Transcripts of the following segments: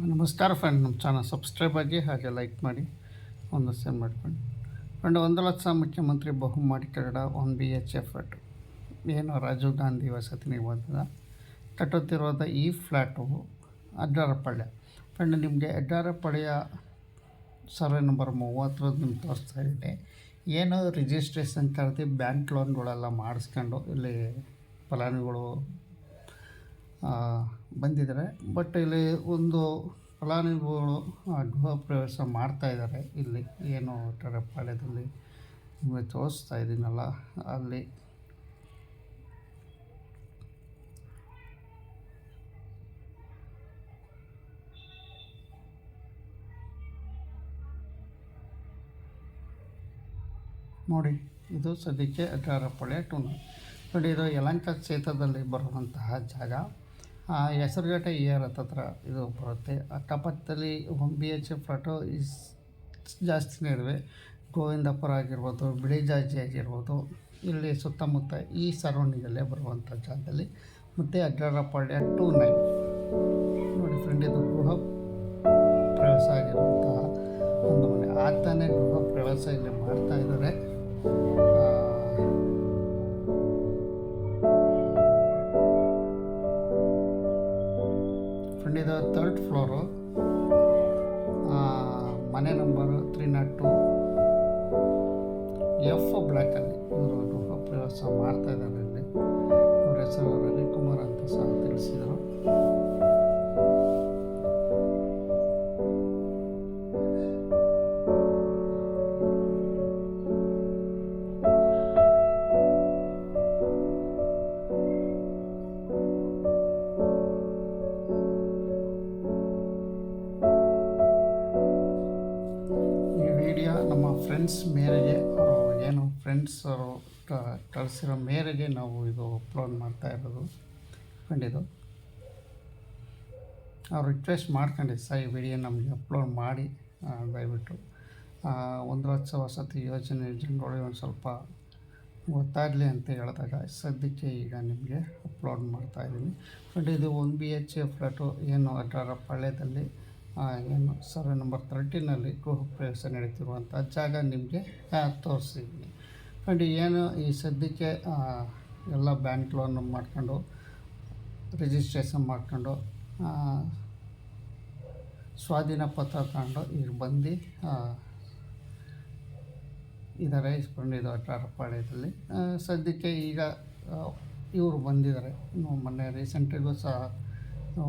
ನಮಸ್ಕಾರ ಫ್ರೆಂಡ್ ನಮ್ಮ channel subscribe ಆಗಿ ಹಾಗೆ ಲೈಕ್ ಮಾಡಿ ಒಂದು ಸೇರ್ ಮಾಡ್ಕೊಂಡು. ಫ್ರೆಂಡ್ ಒಂದು ಲಕ್ಷ ಮುಖ್ಯಮಂತ್ರಿ ಬಹುಮಾಡಿ Kannada one B H F eight ಏನು ರಾಜೀವ್ ಗಾಂಧಿ ವಸತಿ ನಿವಾಸದ ಕಟ್ಟುತ್ತಿರೋದ ಈ ಫ್ಲ್ಯಾಟು ಅಡ್ಡಾರಪಳ್ಳಿ. ಫ್ರೆಂಡ್ ನಿಮಗೆ ಅಡ್ಡಾರಪಳ್ಳಿಯ ಸರ್ವೆ ನಂಬರ್ ಮೂವತ್ತರದ್ದು ನಿಮ್ಗೆ ತೋರಿಸ್ತಾ ಇದೆ ಏನು ರಿಜಿಸ್ಟ್ರೇಷನ್ ಕರೆದು ಬ್ಯಾಂಕ್ ಲೋನ್ಗಳೆಲ್ಲ ಮಾಡಿಸ್ಕೊಂಡು ಇಲ್ಲಿ ಫಲಾನುಗಳು ಬಂದಿದ್ದಾರೆ. ಬಟ್ ಇಲ್ಲಿ ಒಂದು ಫಲಾನುಭವಿಗಳು ಗೃಹ ಪ್ರವೇಶ ಮಾಡ್ತಾ ಇದ್ದಾರೆ. ಇಲ್ಲಿ ಏನು ಪಾಳ್ಯದಲ್ಲಿ ನಿಮಗೆ ತೋರಿಸ್ತಾ ಇದ್ದೀನಲ್ಲ, ಅಲ್ಲಿ. ನೋಡಿ, ಇದು ಸದ್ಯಕ್ಕೆ ಅಡ್ಡಾರಪಳ್ಳಿ ಟೂನ್ ನೋಡಿ, ಇದು ಯಲಂಕ ಕ್ಷೇತ್ರದಲ್ಲಿ ಬರುವಂತಹ ಜಾಗ. ಆ, ಇ ಇಯರ್ ಹತ್ರ ಇದು ಬರುತ್ತೆ. ಅಕ್ಕಪಕ್ಕದಲ್ಲಿ one B H flat is ಜಾಸ್ತಿನೇ ನಡುವೆ ಗೋವಿಂದಪುರ ಆಗಿರ್ಬೋದು ಬಿಳಿಜಾಜಿ ಆಗಿರ್ಬೋದು ಇಲ್ಲಿ ಸುತ್ತಮುತ್ತ ಈ ಸರೌಂಡಿಂಗಲ್ಲೇ ಬರುವಂಥ ಜಾಗದಲ್ಲಿ. ಮತ್ತು ಅಡ್ಡಾರಪಳ್ಳಿಯ ಟೂ ನೈನ್. ನೋಡಿ ಫ್ರೆಂಡ್ ಇದು ಗೃಹ ಪ್ರವಾಸ ಆಗಿರುವಂತಹ ಒಂದು ಮನೆ. ಆತನೇ ಗೃಹ ಪ್ರವಾಸ ಇಲ್ಲಿ ಮಾಡ್ತಾ ಇದ್ದಾರೆ. ಫ್ರೆಂಡ್ ಇದು ತರ್ಡ್ ಫ್ಲೋರು ಮನೆ number three nought two F ಬ್ಲ್ಯಾಕಲ್ಲಿ ಇವರು ಗೃಹ ಪ್ರವಾಸ ಮಾಡ್ತಾ ಇದ್ದಾರೆ ಇಲ್ಲಿ ಅವ್ರ ಹೆಸರು ರವಿಕುಮಾರ್ ಅಂತ ಸಹ ತಿಳಿಸಿದರು. ಫ್ರೆಂಡ್ಸ್ ಮೇರೆಗೆ ಅವರು ಏನು ಫ್ರೆಂಡ್ಸ್ ಅವರು ಕಳಿಸಿರೋ ಮೇರೆಗೆ ನಾವು ಇದು ಅಪ್ಲೋಡ್ ಮಾಡ್ತಾ ಇರೋದು. ಕಂಡಿದ್ದು ಅವ್ರು ರಿಕ್ವೆಸ್ಟ್ ಮಾಡ್ಕೊಂಡಿದ್ದು ಸರ್ ಈ ವಿಡಿಯೋ ನಮಗೆ ಅಪ್ಲೋಡ್ ಮಾಡಿ ದಯವಿಟ್ಟು. ಒಂದು ಲಕ್ಷ ವಸತಿ ಯೋಜನೆ ಜನಗಳಿಗೆ ಒಂದು ಸ್ವಲ್ಪ ಗೊತ್ತಾಗಲಿ ಅಂತ ಹೇಳಿದಾಗ ಸದ್ಯಕ್ಕೆ ಈಗ ನಿಮಗೆ ಅಪ್ಲೋಡ್ ಮಾಡ್ತಾ ಇದ್ದೀನಿ. ಫ್ರೆಂಡ್ ಇದು one B H A flat ಏನು ಅಡ್ರ ಪಾಳ್ಯದಲ್ಲಿ ಆ, ಏನು ಸರ್ವೆ ನಂಬರ್ ತರ್ಟೀನಲ್ಲಿ ಗೃಹ ಪ್ರವೇಶ ನಡೀತಿರುವಂಥ ಜಾಗ ನಿಮಗೆ ತೋರಿಸಿದ್ದೀನಿ ನೋಡಿ, ಏನು ಈ ಸದ್ಯಕ್ಕೆ ಎಲ್ಲ ಬ್ಯಾಂಕ್ ಲೋನ್ ಮಾಡ್ಕೊಂಡು ರಿಜಿಸ್ಟ್ರೇಷನ್ ಮಾಡ್ಕೊಂಡು ಸ್ವಾಧೀನ ಪತ್ರ ತಗೊಂಡು ಈಗ ಬಂದು ಇದ್ದಾರೆ ಇಸ್ಕೊಂಡು ಇದು ಅಟ್ಟಾರಪಾಳ್ಯದಲ್ಲಿ ಸದ್ಯಕ್ಕೆ ಈಗ ಇವರು ಬಂದಿದ್ದಾರೆ. ಮೊನ್ನೆ ರೀಸೆಂಟಿಗೂ ಸಹ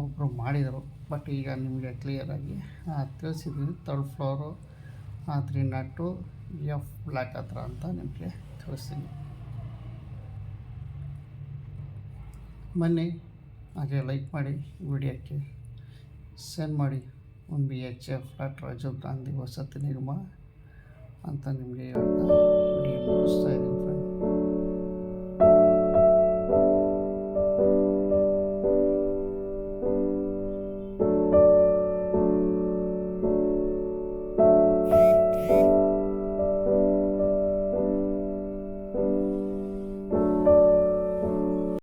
ಒಬ್ಬರು ಮಾಡಿದರು. ಬಟ್ ಈಗ ನಿಮಗೆ ಕ್ಲಿಯರಾಗಿ ತಿಳಿಸಿದ್ದೀನಿ third floor three nought two F block ಹತ್ರ ಅಂತ ನಿಮಗೆ ತಿಳಿಸ್ತೀನಿ. ಬನ್ನಿ, ಹಾಗೆ ಲೈಕ್ ಮಾಡಿ ವಿಡಿಯೋಕ್ಕೆ ಸೆಂಡ್ ಮಾಡಿ. ಒಂದು B H F flat Rajiv Gandhi ವಸತಿ ನಿಗಮ ಅಂತ ನಿಮಗೆ ಹೇಳ್ತಾ ವಿಡಿಯೋ ಮುಗಿಸ್ತಾ ಇದ್ದೀನಿ.